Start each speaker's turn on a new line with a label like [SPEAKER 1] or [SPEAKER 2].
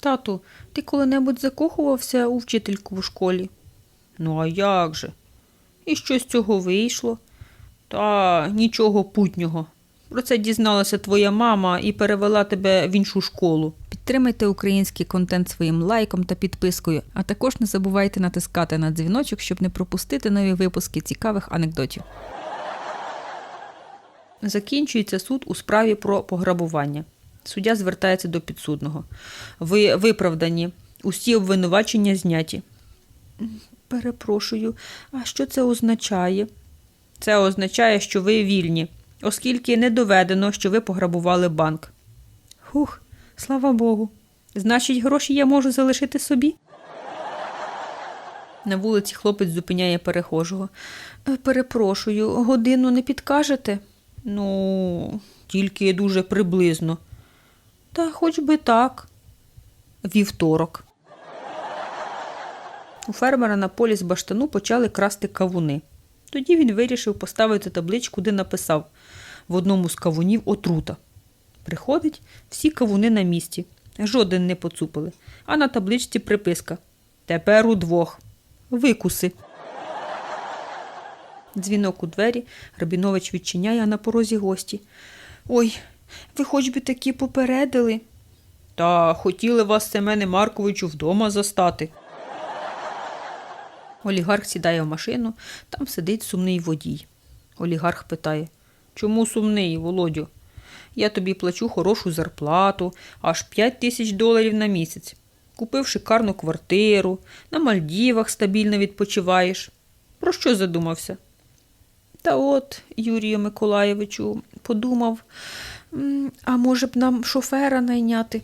[SPEAKER 1] Тату, ти коли-небудь закохувався у вчительку в школі? Ну, а як же? І що з цього вийшло? Та нічого путнього. Про це дізналася твоя мама і перевела тебе в іншу школу. Підтримайте український контент своїм лайком та підпискою, а також не забувайте натискати на дзвіночок, щоб не пропустити нові випуски цікавих анекдотів. Закінчується суд у справі про пограбування. Суддя звертається до підсудного. Ви виправдані. Усі обвинувачення зняті. Перепрошую, а що це означає? Це означає, що ви вільні, оскільки не доведено, що ви пограбували банк. Хух, слава Богу. Значить, гроші я можу залишити собі? На вулиці хлопець зупиняє перехожого. «Е, Перепрошую, годину не підкажете? Ну, тільки дуже приблизно. Та хоч би так. Вівторок. У фермера на полі з баштану почали красти кавуни. Тоді він вирішив поставити табличку, де написав в одному з кавунів отрута. Приходить, всі кавуни на місці, жоден не поцупили, а на табличці приписка. Тепер удвох. Викуси. Дзвінок у двері, Рабінович відчиняє, а на порозі гості. Ой, ви хоч би таки попередили. Та хотіли вас, Семене Марковичу, вдома застати. Олігарх сідає в машину, там сидить сумний водій. Олігарх питає Чому сумний, Володю? Я тобі плачу хорошу зарплату, аж 5 тисяч доларів на місяць. Купив шикарну квартиру, на Мальдівах стабільно відпочиваєш. Про що задумався? Та от, Юрію Миколаєвичу, подумав, «М, а може б нам шофера найняти?